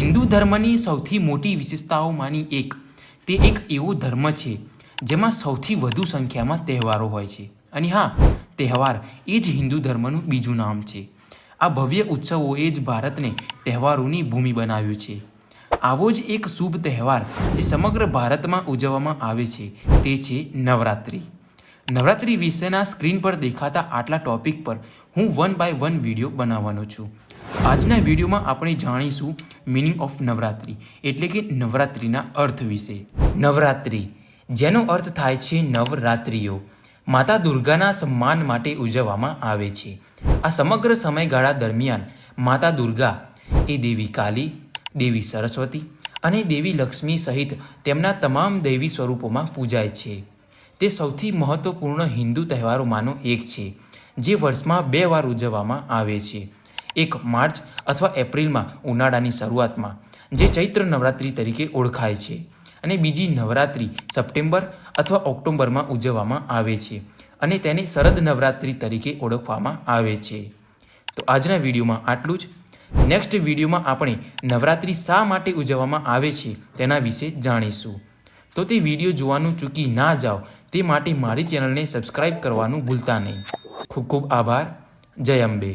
હિન્દુ ધર્મની સૌથી મોટી વિશેષતાઓમાંની એક, તે એક એવો ધર્મ છે, જેમાં સૌથી વધુ સંખ્યામાં તહેવારો હોય છે. અને હા, તહેવાર એ જ હિન્દુ ધર્મનું બીજું નામ છે. આ ભવ્ય ઉત્સવોએ જ ભારતને તહેવારોની ભૂમિ બનાવ્યું છે. આવો જ એક શુભ તહેવાર જે સમગ્ર ભારતમાં ઉજવવામાં આવે છે, તે છે નવરાત્રિ. નવરાત્રિ વિશેના સ્ક્રીન પર દેખાતા આટલા ટોપિક પર હું વન બાય વન વીડિયો બનાવવાનો છું. આજના વિડીયોમાં આપણે જાણીશું મિનિંગ ઓફ નવરાત્રિ, એટલે કે નવરાત્રિના અર્થ વિશે. નવરાત્રિ, જેનો અર્થ થાય છે નવરાત્રિઓ. માતા દુર્ગાના સન્માન માટે ઉજવવામાં આવે છે. આ સમગ્ર સમયગાળા દરમિયાન માતા દુર્ગા એ દેવી કાલી, દેવી સરસ્વતી અને દેવી લક્ષ્મી સહિત તેમના તમામ દૈવી સ્વરૂપોમાં પૂજાય છે. તે સૌથી મહત્વપૂર્ણ હિન્દુ તહેવારોમાંનો એક છે, જે વર્ષમાં બે વાર ઉજવવામાં આવે છે. એક માર્ચ અથવા એપ્રિલમાં ઉનાળાની શરૂઆતમાં, જે ચૈત્ર નવરાત્રિ તરીકે ઓળખાય છે અને બીજી નવરાત્રિ સપ્ટેમ્બર અથવા ઓક્ટોબરમાં ઉજવવામાં આવે છે અને તેને શરદ નવરાત્રિ તરીકે ઓળખવામાં આવે છે. તો આજના વિડીયોમાં આટલું જ. નેક્સ્ટ વિડીયોમાં આપણે નવરાત્રિ શા માટે ઉજવવામાં આવે છે તેના વિશે જાણીશું. તો તે વીડિયો જોવાનું ચૂકી ના જાઓ, તે માટે મારી ચેનલને સબસ્ક્રાઈબ કરવાનું ભૂલતા નહીં. ખૂબ ખૂબ આભાર. જય અંબે.